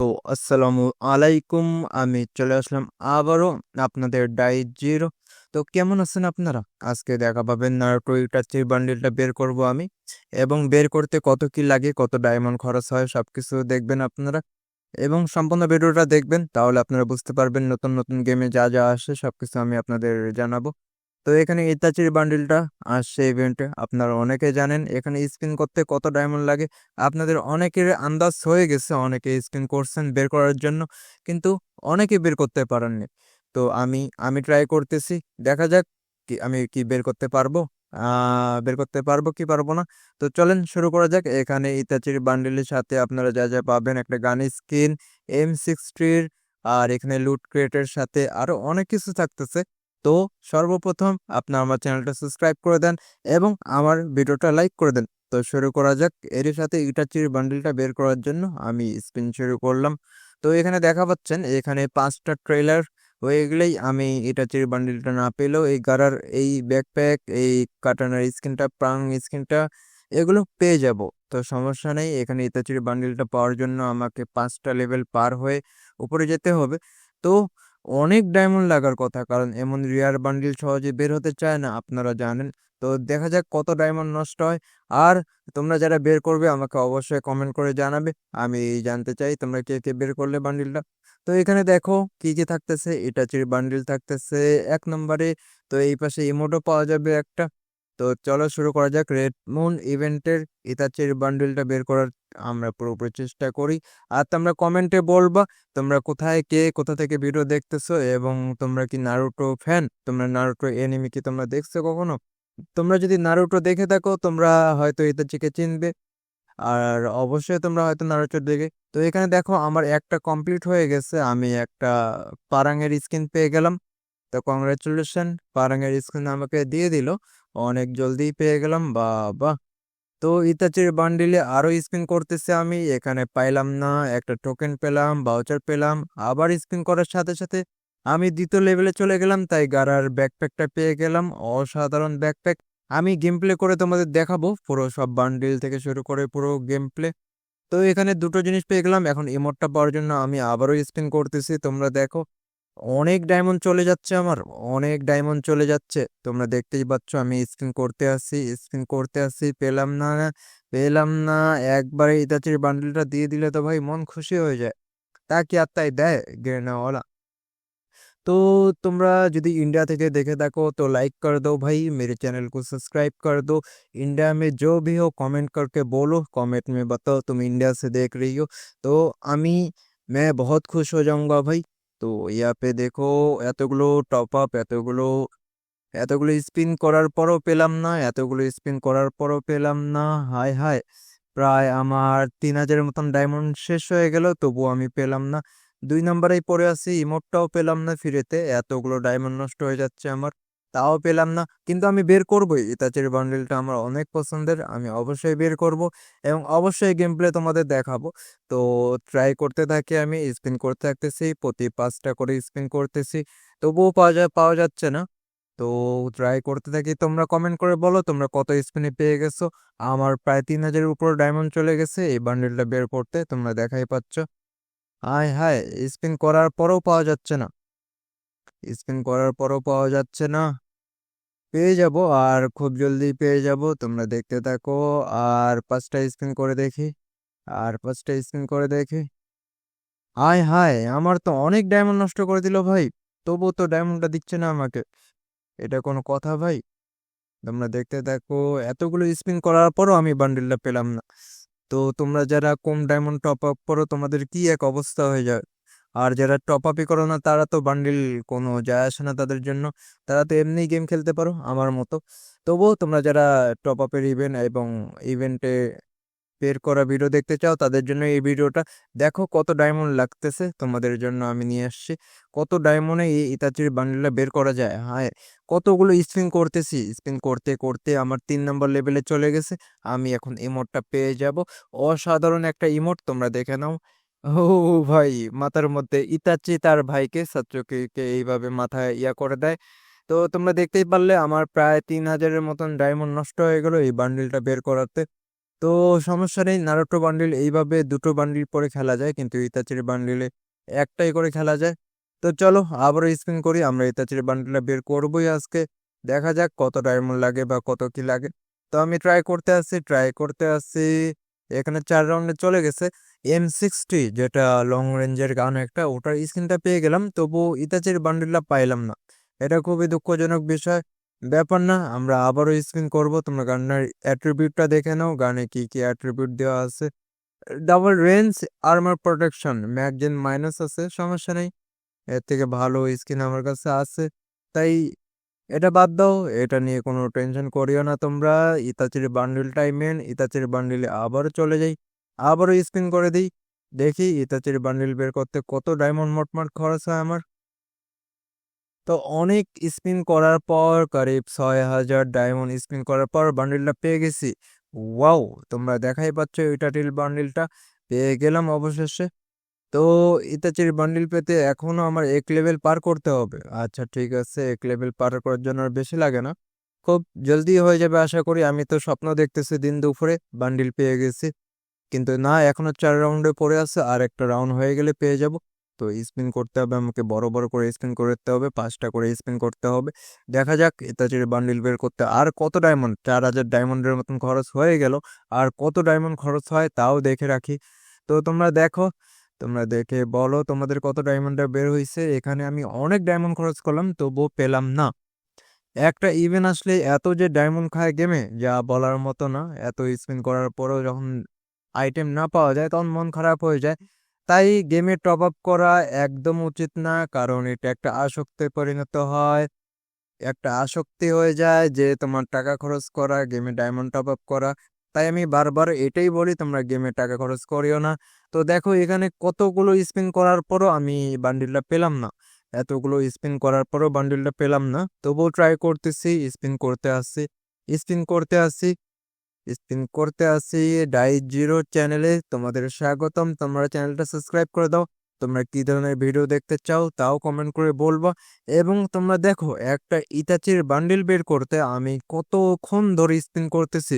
তো আসসালামু আলাইকুম, আমি চলে আসলাম আবারও আপনাদের ডাই জিরো তো কেমন আছেন আপনারা? আজকে দেখা পাবেন নারুটো ইটাচির বান্ডিলটা বের করব আমি। এবং বের করতে কত কি লাগে, কত ডায়মন্ড খরচ হয়, সবকিছু দেখবেন আপনারা। এবং সম্পূর্ণ ভিডিওটা দেখবেন, তাহলে আপনারা বুঝতে পারবেন নতুন নতুন গেমে যা যা আসে, সবকিছু আমি আপনাদের জানাব। তো এখানে ইতাচির বান্ডিলটা আসছে ইভেন্টে আপনারা অনেকে জানেন, এখানে স্পিন করতে কত ডায়মন্ড লাগে। আপনাদের অনেকের আন্দাজ হয়ে গেছে, অনেকে স্পিন করছেন বের করার জন্য, কিন্তু অনেকে বের করতে পারেননি। তো আমি আমি ট্রাই করতেছি, দেখা যাক কি, আমি কি বের করতে পারব? বের করতে পারব কি পারব না? তো চলেন শুরু করা যাক। এখানে ইতাচির বান্ডিলের সাথে আপনারা যা যা পাবেন, একটা গান স্কিন এম সিক্সটির আর এখানে লুট ক্রেটের সাথে আরও অনেক কিছু থাকতেছে। তো সর্বপ্রথম আপনার আমার চ্যানেলটা সাবস্ক্রাইব করে দেন এবং আমার ভিডিওটা লাইক করে দেন। তো শুরু করা যাক। এর সাথে ইটাচির বান্ডিলটা বের করার জন্য আমি স্পিন শুরু করলাম। তো এখানে দেখা পাচ্ছেন, এখানে পাঁচটা ট্রেলার হয়ে গেলেই আমি ইটাচির বান্ডিলটা না পেলেও এই গারার এই ব্যাকপ্যাক, এই কাটানার স্ক্রিনটা প্রাং স্ক্রিনটা এগুলো পেয়ে যাব। তো সমস্যা নেই, এখানে ইতাচির বান্ডিলটা পাওয়ার জন্য আমাকে পাঁচটা লেভেল পার হয়ে উপরে যেতে হবে। তো অনেক ডায়মন্ড লাগার কথা। কারণ এমন রিয়ার বান্ডিল সহজে বের হতে চায় না, আপনারা জানেন। তো দেখা যাক কত ডায়মন্ড নষ্ট হয়। আর তোমরা যারা বের করবে, আমাকে অবশ্যই কমেন্ট করে জানাবে। আমি জানতে চাই, তোমরা কে কে বের করলে বান্ডিলটা তো এখানে দেখো কি কি থাকতেছে। ইটাচির বান্ডিল থাকতেছে এক নম্বরে। তো এই পাশে ইমোটও পাওয়া যাবে একটা। তো চলো শুরু করা যাক। রেড মুন ইভেন্টের ইতাচির বান্ডিলটা বের করার আমরা পুরোপুরি চেষ্টা করি। আর তোমরা কমেন্টে বলবা, তোমরা কোথায়, কে, কোথা থেকে ভিডিও দেখতেছো এবং তোমরা কি নারুটো ফ্যান তোমরা নারুটো এনিমি কি তোমরা দেখছ কখনো? তোমরা যদি নারুটো দেখে থাকো, তোমরা হয়তো ইতাচিকে চিনবে। আর অবশ্যই তোমরা হয়তো নারুটো দেখে, তো এখানে দেখো আমার একটা কমপ্লিট হয়ে গেছে। আমি একটা পারাঙের স্কিন পেয়ে গেলাম। তো কংগ্রাচুলেশন পারাঙের স্কিন আমাকে দিয়ে দিল। অনেক জলদি পেয়ে গেলাম, বাবা। তো ইতাচির বান্ডিলে আরও স্পিন করতেছে আমি, এখানে পাইলাম না, একটা টোকেন পেলাম বাউচার পেলাম, আবার স্পিন করার সাথে সাথে আমি দ্বিতীয় লেভেলে চলে গেলাম, তাই গারার ব্যাকপ্যাকটা পেয়ে গেলাম, অসাধারণ ব্যাকপ্যাক আমি গেম প্লে করে তোমাদের দেখাবো, পুরো সব বান্ডিল থেকে শুরু করে পুরো গেম প্লে তো এখানে দুটো জিনিস পেয়ে গেলাম, এখন ইমোটটা পাওয়ার জন্য আমি আবারও স্পিন করতেছি, তোমরা দেখো। অনেক ডায়মন্ড চলে যাচ্ছে আমার অনেক ডায়মন্ড চলে যাচ্ছে তোমরা দেখতেই পাচ্ছ আমি স্পিন করতে আসি স্পিন করতে আসি পেলাম না পেলাম না একবারে ইতাচির বান্ডেলটা দিয়ে দিলে তো ভাই মন খুশি হয়ে যায় তা কি আর তাই দেয় গেনাওয়ালা तो তোমরা যদি इंडिया থেকে দেখে থাকো तो लाइक कर दो भाई मेरे चैनल को सब्सक्राइब कर दो इंडिया में जो भी हो कमेंट करके बोलो कमेंट में बताओ तुम इंडिया से देख रही हो तो আমি मैं बहुत खुश हो जाऊंगा भाई তো ইয়াপে দেখো এতগুলো টপ আপ এতগুলো এতগুলো স্পিন করার পরও পেলাম না, এতগুলো স্পিন করার পরও পেলাম না। হায় হায়, প্রায় আমার তিন হাজারের মতন ডায়মন্ড শেষ হয়ে গেল তবু আমি পেলাম না। দুই নম্বরেই পড়ে আছি ইমোটটাও পেলাম না ফিরেতে, এতগুলো ডায়মন্ড নষ্ট হয়ে যাচ্ছে আমার। তাও পেলাম না। কিন্তু আমি বের করবোই। ইতাচের বান্ডেলটা আমার অনেক পছন্দের, আমি অবশ্যই বের করব এবং অবশ্যই গেম প্লে তোমাদের দেখাবো। তো ট্রাই করতে থাকি আমি স্পিন করতে থাকতেছি, প্রতি পাঁচটা করে স্পিন করতেছি। তবুও পাওয়া যায়, পাওয়া যাচ্ছে না। তো ট্রাই করতে থাকি। তোমরা কমেন্ট করে বলো, তোমরা কত স্পিনে পেয়ে গেছো? আমার প্রায় তিন হাজারের উপর ডায়মন্ড চলে গেছে। এই বান্ডেলটা বের করতে তোমরা দেখাই পাচ্ছ। হায় হায় স্পিন করার পরেও পাওয়া যাচ্ছে না। স্পিন করার পরও পাওয়া যাচ্ছে না। পেয়ে যাব, আর খুব জলদি পেয়ে যাব, তোমরা দেখতে থাকো। আর পাঁচটা স্পিন করে দেখি, আর পাঁচটা স্পিন করে দেখি। হায় হায়, আমার তো অনেক ডায়মন্ড নষ্ট করে দিল ভাই তবুও তো ডায়মন্ডটা দিচ্ছে না আমাকে। এটা কোনো কথা ভাই? তোমরা দেখতে থাকো, এতগুলো স্পিন করার পরও আমি বান্ডিলটা পেলাম না। তো তোমরা যারা কম ডায়মন্ড টপ আপ করো, তোমাদের কি এক অবস্থা হয়ে যায়? আর যারা টপ আপই করো না, তারা তো বান্ডিল কোনো যায় আসে না তাদের জন্য। তারা তো এমনিই গেম খেলতে পারো, আমার মতো। তবুও তোমরা যারা টপ আপের ইভেন্ট এবং ইভেন্টে বের করা ভিডিও দেখতে চাও, তাদের জন্য এই ভিডিওটা দেখো কত ডায়মন্ড লাগতেছে তোমাদের জন্য আমি নিয়ে আসছি। কত ডায়মন্ডে এই ইতাচির বান্ডিলটা বের করা যায়? হ্যাঁ কতগুলো স্পিন করতেছি। স্পিন করতে করতে আমার তিন নম্বর লেভেলে চলে গেছে। আমি এখন ইমোটটা পেয়ে যাব। অসাধারণ একটা ইমোট তোমরা দেখে নাও। ও ভাই, মাথার মধ্যে ইতাচি তার ভাইকে সাত্রকে এইভাবে মাথায় ইয়া করে দেয়। তো তোমরা দেখতেই পারলে আমার প্রায় তিন হাজারের মতন ডায়মন্ড নষ্ট হয়ে গেল এই বান্ডিলটা বের করাতে। তো সমস্যা নেই, নারুটো বান্ডিল এইভাবে দুটো বান্ডিল পরে খেলা যায়, কিন্তু ইতাচির বান্ডিলে একটাই করে খেলা যায়। তো চলো আবারও স্পিন করি, আমরা ইতাচির বান্ডিলটা বের করবোই আজকে। দেখা যাক কত ডায়মন্ড লাগে বা কত কি লাগে। তো আমি ট্রাই করতে আসছি, ট্রাই করতে আসছি। এখানে চার রাউন্ডে চলে গেছে। এম সিক্সটি যেটা লং রেঞ্জের গান একটা, ওটার স্ক্রিনটা পেয়ে গেলাম তবু ইতাচির বান্ডিলটা পাইলাম না। এটা খুবই দুঃখজনক বিষয়। ব্যাপার না, আমরা আবারও স্ক্রিন করব, তোমরা গানের অ্যাট্রিবিউটটা দেখে নাও, গানে কি কি অ্যাট্রিবিউট দেওয়া আছে। Double range armour protection magazine minus আছে, সমস্যা নেই। এর থেকে ভালো স্কিন আমার কাছে আছে। তাই এটা বাদ দাও, এটা নিয়ে কোনো টেনশন করিও না তোমরা। ইতাচির বান্ডিলটাই মেন ইতাচির বান্ডিলে আবারও চলে যাই, আবারও স্পিন করে দিই। দেখি ইতাচির বান্ডিল বের করতে কত ডায়মন্ড মোটমাট খরচ হয় আমার। তো অনেক স্পিন করার পর, করিব ছয় হাজার ডায়মন্ড স্পিন করার পর বান্ডিলটা পেয়ে গেছি। ওয়াও, তোমরা দেখাই পাচ্ছ ইটাটিল বান্ডিলটা। পেয়ে গেলাম অবশেষে। তো ইতাচির বান্ডিল পেতে এখনও আমার এক লেভেল পার করতে হবে। আচ্ছা ঠিক আছে, এক লেভেল পার করার জন্য আর বেশি লাগে না। খুব জলদি হয়ে যাবে আশা করি। আমি তো স্বপ্ন দেখতেছি দিন দুপুরে বান্ডিল পেয়ে গেছি। কিন্তু না, এখনও চার রাউন্ডে পড়ে আছে। আর একটা রাউন্ড হয়ে গেলে পেয়ে যাব। তো স্পিন করতে হবে, আমাকে বড় বড় করে স্পিন করতে হবে, পাঁচটা করে স্পিন করতে হবে। দেখা যাক ইতাচির বান্ডিল বের করতে আর কত ডায়মন্ড চার হাজার ডায়মন্ডের মতন খরচ হয়ে গেল। আর কত ডায়মন্ড খরচ হয়, তাও দেখে রাখি। তো তোমরা দেখো তোমরা দেখে বলো তোমাদের কত ডায়মন্ডটা বের হয়েছে এখানে আমি অনেক ডায়মন্ড খরচ করলাম, তবুও পেলাম না। একটা ইভেন্ট আসলে এত যে ডায়মন্ড খায় গেমে যা বলার মতো না। এত স্পিন করার পরেও যখন আইটেম না পাওয়া যায়, তখন মন খারাপ হয়ে যায়। তাই গেমে টপ আপ করা একদম উচিত না, কারণ এটা একটা আসক্তে পরিণত হয়। একটা আসক্তি হয়ে যায় যে তোমার টাকা খরচ করা গেমে ডায়মন্ড টপ আপ করা। তাই আমি বারবার এটাই বলি, তোমরা গেমে টাকা খরচ করিও না। তো দেখো, এখানে কতগুলো স্পিন করার পরও আমি বান্ডিলটা পেলাম না। এতগুলো স্পিন করার পরও বান্ডিলটা পেলাম না। তবুও ট্রাই করতেছি, স্পিন করতে আসছি, স্পিন করতে আসছি, স্পিন করতে আসছি ডাই জিরো চ্যানেলে। তোমাদের স্বাগতম। তোমরা চ্যানেলটা সাবস্ক্রাইব করে দাও। তোমরা কি ধরনের ভিডিও দেখতে চাও, তাও কমেন্ট করে বলবা। এবং তোমরা দেখো, একটা ইতাচির বান্ডিল বের করতে আমি কতক্ষণ ধরে স্পিন করতেছি।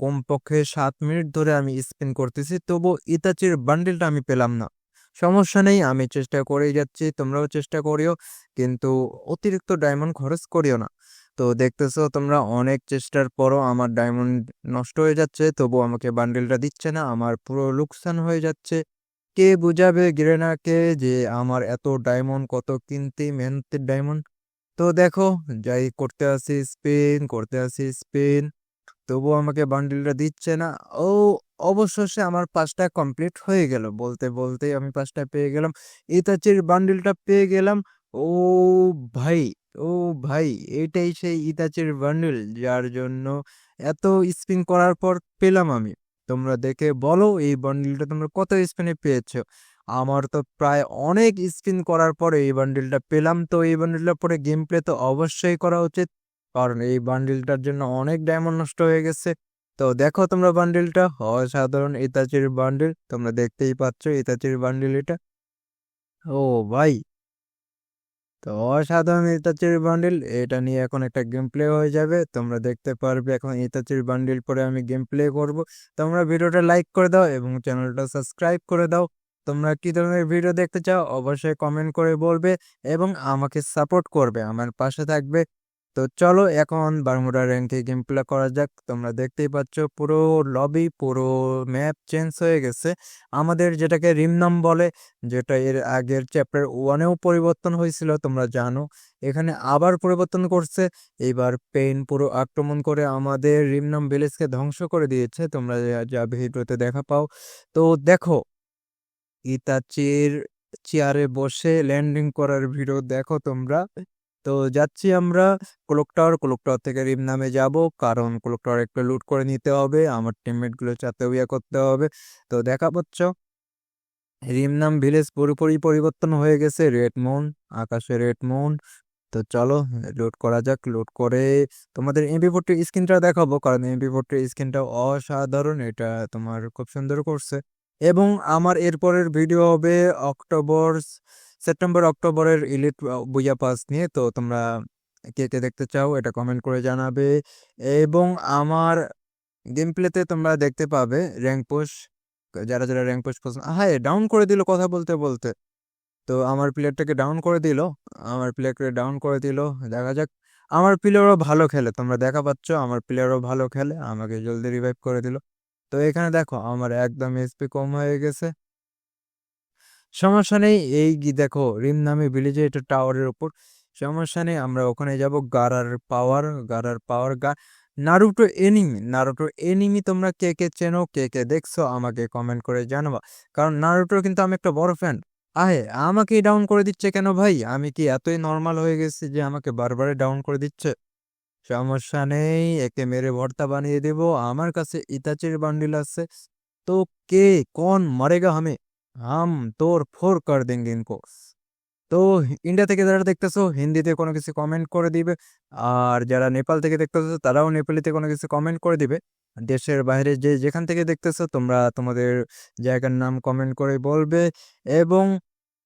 কমপক্ষে সাত মিনিট ধরে আমি স্পিন করতেছি তবু ইতাচির বান্ডিলটা আমি পেলাম না। সমস্যা নেই, আমি চেষ্টা করেই যাচ্ছি, তোমরাও চেষ্টা করিও, কিন্তু অতিরিক্ত ডায়মন্ড খরচ করিও না। তো দেখতেছো, তোমরা অনেক চেষ্টার পরও আমার ডায়মন্ড নষ্ট হয়ে যাচ্ছে তবু আমাকে বান্ডিলটা দিচ্ছে না, আমার পুরো লোকসান হয়ে যাচ্ছে। কে বুঝাবে গ্রেনাকে যে আমার এত ডায়মন্ড কত কিনতে, মেহনতের ডায়মন্ড তো দেখো, যাই করতে আসি স্পিন করতে আসি স্পিন তবুও আমাকে বান্ডিলটা দিচ্ছে না। ও অবশেষে আমার পাঁচটা কমপ্লিট হয়ে গেল। বলতে বলতে আমি পাঁচটা পেয়ে গেলাম। ইতাচির বান্ডিলটা পেয়ে গেলাম। ও ভাই ও ভাই, এটাই সেই ইতাচির বান্ডিল, যার জন্য এত স্পিন করার পর পেলাম আমি। তোমরা দেখে বলো, এই বান্ডিলটা তোমরা কত স্পিনে পেয়েছ? আমার তো প্রায় অনেক স্পিন করার পরে এই বান্ডিলটা পেলাম। তো এই বান্ডিলটা পরে গেম প্লে তো অবশ্যই করা উচিত। কারণ এই বান্ডিলটার জন্য অনেক ডায়মন্ড নষ্ট হয়ে গেছে। তো দেখো তোমরা বান্ডিলটা অসাধারণ ইতাচির বান্ডিল তোমরা দেখতেই পাচ্ছ ইতাচির বান্ডিল এটা। ও ভাই, তো অসাধারণ ইতাচির বান্ডিল এটা নিয়ে এখন একটা গেম প্লে হয়ে যাবে। তোমরা দেখতে পারবে এখন ইতাচির বান্ডিল পরে আমি গেম প্লে করব। তোমরা ভিডিওটা লাইক করে দাও এবং চ্যানেলটা সাবস্ক্রাইব করে দাও। তোমরা কি ধরনের ভিডিও দেখতে চাও, অবশ্যই কমেন্ট করে বলবে এবং আমাকে সাপোর্ট করবে। আমার পাশে থাকবে তো চলো এখন বারমুডা র্যাঙ্কে গেম প্লে করা যাক। তোমরা দেখতেই পাচ্ছ পুরো লবি পুরো ম্যাপ চেঞ্জ হয়ে গেছে। আমাদের যেটাকে রিমনাম বলে, যেটা এর আগের চ্যাপ্টার ওয়ানেও পরিবর্তন হয়েছিল, তোমরা জানো। এখানে আবার পরিবর্তন করছে। এইবার পেইন পুরো আক্রমণ করে আমাদের রিমনাম ভিলেজকে ধ্বংস করে দিয়েছে। তোমরা যা ভিডিওতে দেখা পাও। তো দেখো, ইতাচির চেয়ারে বসে ল্যান্ডিং করার ভিডিও দেখো তোমরা। তো যাচ্ছি আমরা ক্লক টাওয়ার ক্লক টাওয়ার থেকে রিম নামে যাব। কারণ ক্লক টাওয়ার একটু লুট করে নিতে হবে। আমার টিমমেটগুলো চাতে ইয়ে করতে হবে। তো দেখা পাচ্ছ রিমনাম ভিলেজ পুরোপুরি পরিবর্তন হয়ে গেছে। রেড মুন আকাশে রেড মুন তো চলো লোড করা যাক। লোড করে তোমাদের এমপি ফোরটির স্ক্রিনটা দেখাবো। কারণ এমপি ফোরটির স্ক্রিনটা অসাধারণ। এটা তোমার খুব সুন্দর করছে। এবং আমার এরপরের ভিডিও হবে অক্টোবর সেপ্টেম্বর, অক্টোবরের ইলিট বুইয়া পাস নিয়ে তো তোমরা কে কে দেখতে চাও এটা কমেন্ট করে জানাবে। এবং আমার গেম প্লেতে তোমরা দেখতে পাবে র্যাঙ্ক পুশ যারা যারা র্যাঙ্ক পুশ পছন্দ হ্যাঁ ডাউন করে দিল কথা বলতে বলতে। তো আমার প্লেয়ারটাকে ডাউন করে দিল, আমার প্লেয়ারকে ডাউন করে দিল, দেখা যাক। আমার প্লেয়ারও ভালো খেলে, তোমরা দেখা পাচ্ছ, আমার প্লেয়ারও ভালো খেলে, আমাকে জলদি রিভাইভ করে দিল। তো এখানে দেখো, আমার একদম এসপি কম হয়ে গেছে। সমস্যা নেই। এই দেখো, রিম নামে ভিলেজে এটা টাওয়ারের উপর। সমস্যা নেই, আমরা ওখানে যাব। গারার পাওয়ার গারার পাওয়ার গা নারুটো এনিমি নারুটো এনিমি তোমরা কে কে চেনো, কে কে দেখছ, আমাকে কমেন্ট করে জানাবা। কারণ নারুটোর কিন্তু আমি একটা বড় ফ্যান আহে, আমাকে ডাউন করে দিচ্ছে কেন ভাই? আমি কি এতই নর্মাল হয়ে গেছি যে আমাকে বারবারে ডাউন করে দিচ্ছে? সমস্যা নেই, একে মেরে ভর্তা বানিয়ে দেব। আমার কাছে ইতাচির বান্ডিল আছে। তো কে, কোন, মরেগা হামে হাম তোর ফোর কর দেंगे ইনকো তো ইন্ডিয়া থেকে যারা দেখতেছো হিন্দিতে কোনো কিছু কমেন্ট করে দিবে আর যারা নেপাল থেকে দেখতেছো তারাও নেপালিতে কোনো কিছু কমেন্ট করে দিবে দেশের বাইরে যে যেখান থেকে দেখতেছো তোমরা তোমাদের জায়গার নাম কমেন্ট করে বলবে এবং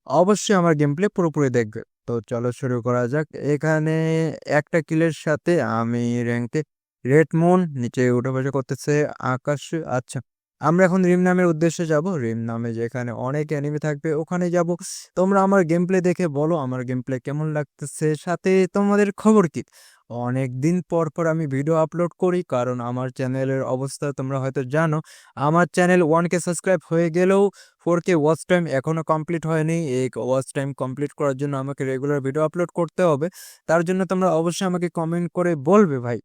অবশ্যই আমার গেম প্লে পুরোপুরি দেখবে তো চলো শুরু করা যাক এখানে একটা কিলের সাথে আমি র্যাঙ্কে রেড মুন নিচে উঠে বসে করতেছে আকাশ আচ্ছা আমরা এখন রিম নামের উদ্দেশ্যে যাব। রিম নামে যেখানে অনেক অ্যানিমে থাকবে ওখানে যাব। তোমরা আমার গেম প্লে দেখে বলো, আমার গেম প্লে কেমন লাগতেছে? সাথে তোমাদের খবর কি? অনেক দিন পর পর আমি ভিডিও আপলোড করি, কারণ আমার চ্যানেলের অবস্থা তোমরা হয়তো জানো। আমার চ্যানেল ওয়ান কে সাবস্ক্রাইব হয়ে গেলেও ফোর কে ওয়াচ টাইম এখনও কমপ্লিট হয়নি। এই ওয়াচ টাইম কমপ্লিট করার জন্য আমাকে রেগুলার ভিডিও আপলোড করতে হবে। তার জন্য তোমরা অবশ্যই আমাকে কমেন্ট করে বলবে ভাই।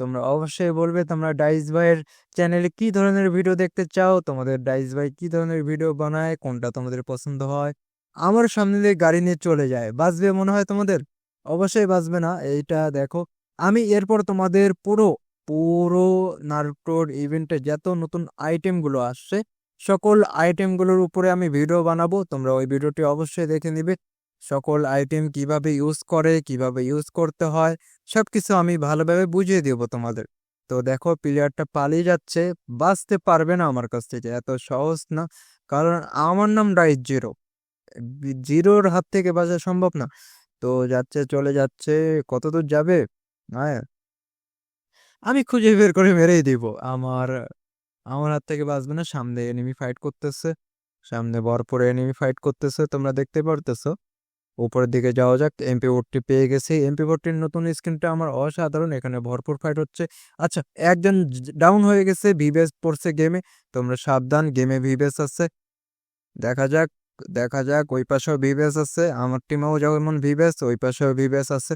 তোমরা অবশ্যই বলবে, তোমরা ডাইস ভাইয়ের চ্যানেলে কি ধরনের ভিডিও দেখতে চাও? তোমাদের ডাইস ভাই কি ধরনের ভিডিও বানায়? কোনটা তোমাদের পছন্দ হয়? আমার সামনে দিয়ে গাড়ি নিয়ে চলে যায়। বাঁচবে মনে হয় তোমাদের? অবশ্যই বাঁচবে না। এইটা দেখো, আমি এরপর তোমাদের পুরো পুরো নারুটোর ইভেন্টে যত নতুন আইটেমগুলো আসছে, সকল আইটেমগুলোর উপরে আমি ভিডিও বানাবো। তোমরা ওই ভিডিওটি অবশ্যই দেখে নিবে। সকল আইটেম কীভাবে ইউজ করে, কীভাবে ইউজ করতে হয় সব কিছু আমি ভালোভাবে বুঝিয়ে দেবো তোমাদের। তো দেখো প্লেয়ারটা পালিয়ে যাচ্ছে, বাঁচতে পারবে না আমার কাছ থেকে, এত সহজ না। কারণ আমার নাম ডাইস জিরো জিরোর হাত থেকে বাঁচা সম্ভব না। তো যাচ্ছে, চলে যাচ্ছে, কত দূর যাবে? হ্যাঁ। আমি খুঁজে বের করে মেরেই দিব। আমার আমার হাত থেকে বাঁচবে না, সামনে এনিমি ফাইট করতেছে। সামনে ভরপুর এনিমি ফাইট করতেছে, তোমরা দেখতে পারতেছো। উপরের দিকে যাওয়া যাক এমপি বোর্ডটি পেয়ে গেছি। এমপি বোর্ডটির নতুন স্ক্রিনটা আমার অসাধারণ, এখানে ভরপুর ফাইট হচ্ছে। আচ্ছা একজন ডাউন হয়ে গেছে ভিবেস পড়ছে গেমে তোমরা সাবধান গেমে ভিবেস আছে। দেখা যাক দেখা যাক, ওই পাশেও ভিবেস আছে। আমার টিমেও যেমন ভিবেস ওই পাশেও ভিবেস আছে।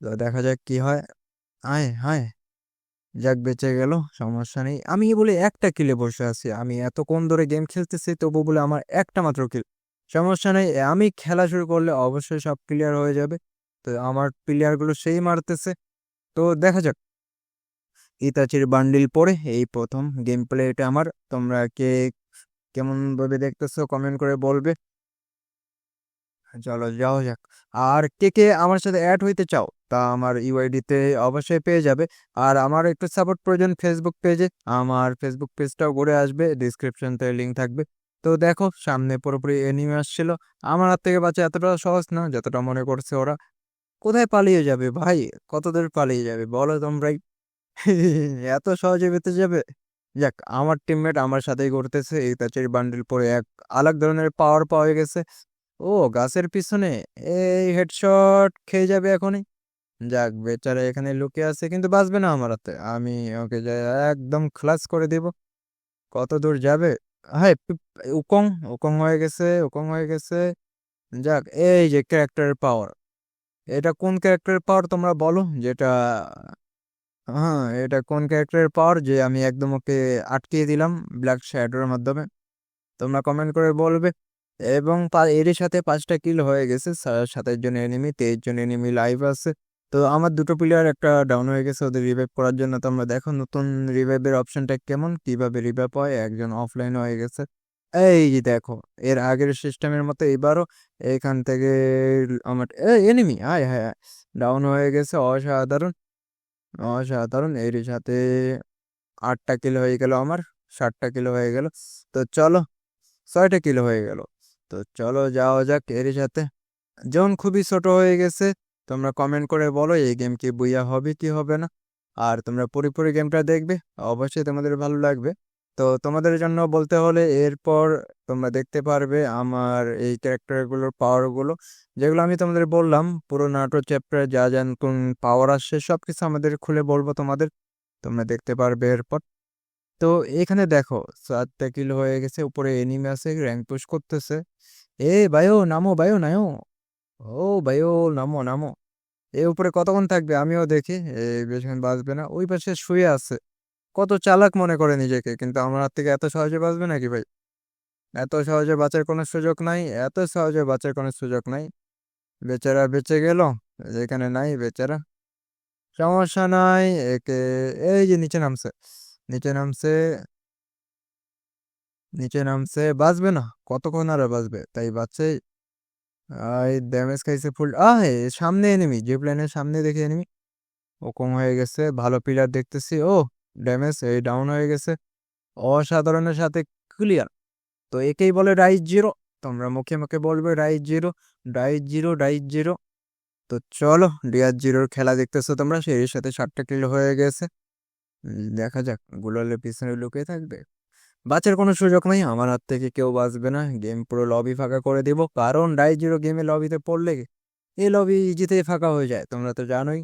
তো দেখা যাক কি হয়। আয়, হায়। যাক, বেঁচে গেল, সমস্যা নেই। আমি বলে একটা কিলে বসে আছি। আমি এতক্ষণ ধরে গেম খেলতেছি, তবু বলে আমার একটা মাত্র কিল সমস্যা নেই। আমি খেলা শুরু করলে অবশ্যই সব ক্লিয়ার হয়ে যাবে। তো আমার প্লেয়ারগুলো সেই মারতেছে। তো দেখা যাক। ইতাচির বান্ডিল পরে এই প্রথম গেম প্লে এটা আমার। তোমরা কে কেমন ভাবে দেখতেছো কমেন্ট করে বলবে। চলো যাও যাক। আর কে কে আমার সাথে অ্যাড হইতে চাও তা আমার ইউআইডিতে অবশ্যই পেয়ে যাবে। আর আমার একটু সাপোর্ট প্রয়োজন ফেসবুক পেজে আমার ফেসবুক পেজটাও ঘুরে আসবে। ডিসক্রিপশনতে লিঙ্ক থাকবে। তো দেখো সামনে পুরোপুরি এনিমে আসছিল। আমার হাত থেকে বাঁচা এতটা সহজ না, যতটা মনে করছে ওরা। কোথায় পালিয়ে যাবে ভাই? কত দূর পালিয়ে যাবে বলো তোমরাই। এত সহজে বেঁচে যাবে? যাক, আমার টিমমেট আমার সাথেই করতেছে এই তাচের বান্ডিল পরে এক আলাদা ধরনের পাওয়ার পাওয়া গেছে। ও, গাছের পিছনে। এই হেডশট খেয়ে যাবে এখনই। যাক, বেচারা এখানে লুকিয়ে আছে, কিন্তু বাঁচবে না আমার হাতে। আমি ওকে একদম ক্লাস করে দিব। কত দূর যাবে? হ্যাঁ উকং উকং হয়ে গেছে উকং হয়ে গেছে। যাক, এই যে ক্যারেক্টারের পাওয়ার এটা কোন ক্যারেক্টারের পাওয়ার তোমরা বলো? যেটা হ্যাঁ এটা কোন ক্যারেক্টারের পাওয়ার যে আমি একদম ওকে আটকিয়ে দিলাম ব্ল্যাক শ্যাডোর মাধ্যমে? তোমরা কমেন্ট করে বলবে। এবং এর সাথে পাঁচটা কিল হয়ে গেছে সাতাশ জন এনিমি তেইশ জন এনিমি লাইভ আছে। তো আমার দুটো প্লেয়ার একটা ডাউন হয়ে গেছে ওদের রিভাইভ করার জন্য। তোমরা দেখো নতুন রিভাইভের অপশনটা কেমন? কীভাবে রিভাইভ হয়? একজন অফলাইন হয়ে গেছে। এই দেখো, এর আগের সিস্টেমের মতো এবারও এখান থেকে আমার এনিমি হায় হ্যাঁ ডাউন হয়ে গেছে। অসাধারণ অসাধারণ। এর সাথে আটটা কিলো হয়ে গেল আমার ষাটটা কিলো হয়ে গেল। তো চলো, ছয়টা কিলো হয়ে গেল। তো চলো যাওয়া যাক এর সাথে। জন খুবই ছোট হয়ে গেছে। তোমরা কমেন্ট করে বলো এই গেম কি বুইয়া হবে, কি হবে না। আর তোমরা পুরোপুরি গেমটা দেখবে, অবশ্যই তোমাদের ভালো লাগবে। তো তোমাদের জন্য বলতে হলে এরপর তোমরা দেখতে পারবে আমার এই ক্যারেক্টারগুলোর পাওয়ারগুলো যেগুলো আমি তোমাদের বললাম, পুরো নাটো চ্যাপ্টারে যা যা নতুন পাওয়ার আসছে সব কিছু আমাদের খুলে বলব তোমাদের। তোমরা দেখতে পারবে এরপর। তো এখানে দেখো সাতটা কিলো হয়ে গেছে, উপরে এনিমি আছে র্যাঙ্ক পুশ করতেছে। এ বায়ো নামো বায়ো নামো ও ভাই, ও নামো নামো। এ উপরে কতক্ষণ থাকবে? আমিও দেখি এই বেশিক্ষণ বাঁচবে না। ওই পাশে শুয়ে আছে। কত চালাক মনে করে নিজেকে, কিন্তু আমার হাত থেকে এত সহজে বাঁচবে নাকি ভাই? এত সহজে বাঁচার কোনো সুযোগ নাই, এত সহজে বাঁচার কোনো সুযোগ নাই। বেচারা বেঁচে গেল, যেখানে নাই বেচারা। সমস্যা নাই, একে, এই যে নিচে নামছে নিচে নামছে নিচে নামছে, বাঁচবে না। কতক্ষণ আর বাঁচবে? তাই বাঁচছে। এই ড্যামেজ খাইছে ফুল আহ, সামনে এনিমি যে প্লেনের সামনে দেখি এনিমি ও কম হয়ে গেছে, ভালো প্লেয়ার দেখতেছি, ও ড্যামেজ এই ডাউন হয়ে গেছে, অসাধারণের সাথে ক্লিয়ার তো একেই বলে রাইজ জিরো তোমরা মুখে মুখে বলবে rise zero rise zero rise zero তো চলো ডিয়ার জিরোর খেলা দেখতেছো তোমরা, সেই সাথে ষাটটা কিল হয়ে গেছে, দেখা যাক, গুলালের পিছনে লুকিয়ে থাকবে। বাঁচার কোনো সুযোগ নেই। আমার হাত থেকে কেউ বাঁচবে না। গেম পুরো লবি ফাঁকা করে দিব। কারণ ডাই জিরো গেমে লবিতে পড়লে এই লবি ইজিতেই ফাঁকা হয়ে যায়। তোমরা তো জানোই।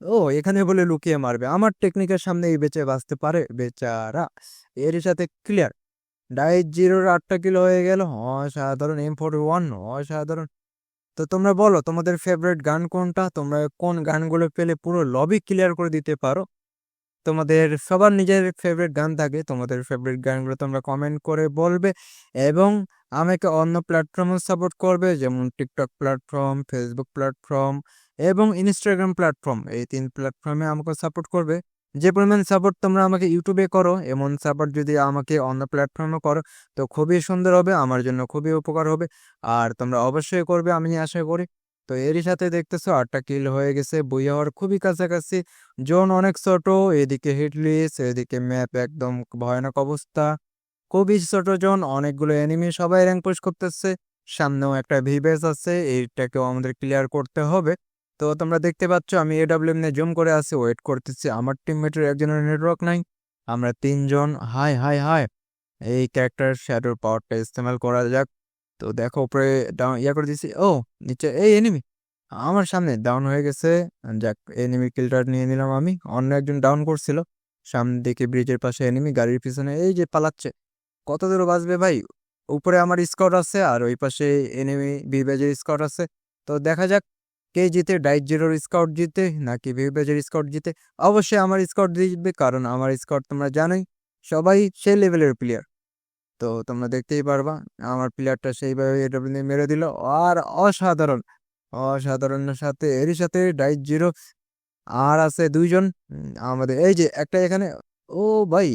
ও, এখানে বলে লুকিয়ে মারবে। আমার টেকনিকের সামনে এই বেঁচে বাঁচতে পারে বেচারা। এর সাথে ক্লিয়ার ডাই জিরোর আটটা কিলো হয়ে গেল। অসাধারণ। এম ফোর ওয়ান অসাধারণ। তো তোমরা বলো, তোমাদের ফেভারিট গান কোনটা? তোমরা কোন গানগুলো পেলে পুরো লবি ক্লিয়ার করে দিতে পারো? তোমাদের সবার নিজের ফেভারিট গান থাকে, তোমাদের ফেভারিট গানগুলো তোমরা কমেন্ট করে বলবে এবং আমাকে অন্য প্ল্যাটফর্মও সাপোর্ট করবে, যেমন টিকটক প্ল্যাটফর্ম ফেসবুক প্ল্যাটফর্ম এবং ইনস্টাগ্রাম প্ল্যাটফর্ম এই তিন প্ল্যাটফর্মে আমাকে সাপোর্ট করবে। যে পরিমাণ সাপোর্ট তোমরা আমাকে ইউটিউবে করো, এমন সাপোর্ট যদি আমাকে অন্য প্ল্যাটফর্মে করো, তো খুবই সুন্দর হবে, আমার জন্য খুবই উপকার হবে। আর তোমরা অবশ্যই করবে, আমি আশা করি। তো এরই সাথে দেখতেছো আটটা কিল হয়ে গেছে, বই হওয়ার খুবই কাছাকাছি। জোন অনেক ছোট, এদিকে হিটলিস এদিকে ম্যাপ, একদম ভয়ানক অবস্থা। খুবই ছোট জোন, অনেকগুলো এনিমি সবাই র্যাঙ্ক পুশ করতেছে। সামনেও একটা ভিবেস আছে, এইটাকেও আমাদের ক্লিয়ার করতে হবে। তো তোমরা দেখতে পাচ্ছ, আমি এডাব্লিউএম নিয়ে জুম করে আছি ওয়েট করতেছি। আমার টিমমেটের একজনের নেটওয়ার্ক নাই। আমরা তিনজন, হাই হাই হাই। এই ক্যারেক্টার শ্যাডোর পাওয়ারটা ইস্তেমাল করা যাক। তো দেখো উপরে ডাউন ইয়া করে দিছি ও, নিচে, এই এনিমি আমার সামনে ডাউন হয়ে গেছে। যাক এনিমি কিলটা নিয়ে নিলাম আমি। অন্য একজন ডাউন করছিল। সামনে দিকে ব্রিজের পাশে এনিমি গাড়ির পিছনে এই যে পালাচ্ছে। কত দূর বাঁচবে ভাই? উপরে আমার স্কট আছে আর ওই পাশে এনিমি বিবেজের স্কট আছে। তো দেখা যাক, কে জিতে? ডাইট জিরোর স্কাউট জিতে নাকি বিবেজের স্কাউট জিতে? অবশ্যই আমার স্কাউট জিতবে, কারণ আমার স্কাউট তোমরা জানোই। সবাই সেই লেভেলের প্লেয়ার তো তোমরা দেখতেই পারবা, আমার প্লেয়ারটা সেইভাবে এডব্লিউ নিয়ে মেরে দিল। আর অসাধারণ, অসাধারণের সাথে, এরই সাথে ডাইট জিরো। আর আছে দুইজন আমাদের, এই যে একটা এখানে, ও ভাই,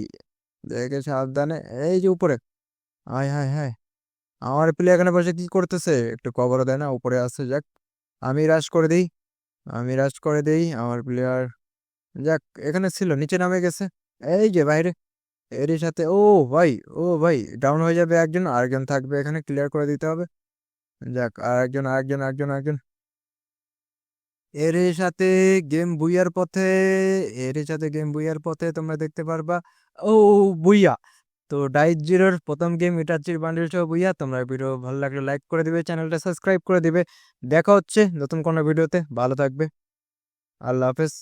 দেখে সাবধানে, এই যে উপরে। হায় হায় হায়, আমার প্লেয়ার এখানে বসে কি করতেছে? একটু কভার দেয় না, উপরে আসছে যাক, আমি রাশ করে দিই, আমি রাশ করে দিই, আমার প্লেয়ার যাক, এখানে ছিল, নিচে নামে গেছে। এই যে বাইরে এরই সাথে, ও ভাই ও ভাই ডাউন হয়ে যাবে একজন, আরেকজন থাকবে, এখানে ক্লিয়ার করে দিতে হবে। যাক, আরেকজন আরেকজন আরেকজন আরেকজন। এর সাথে গেম বুইয়ার পথে এর সাথে গেম বুইয়ার পথে তোমরা দেখতে পারবা, ও বুইয়া। তো ডাইট জিরোর প্রথম গেম ইটাচির বান্ডেল সহ বুইয়া, তোমরা ভিডিও ভালো লাগলে লাইক করে দিবে চ্যানেলটা সাবস্ক্রাইব করে দিবে। দেখা হচ্ছে নতুন কোনো ভিডিওতে ভালো থাকবে। আল্লাহ হাফেজ।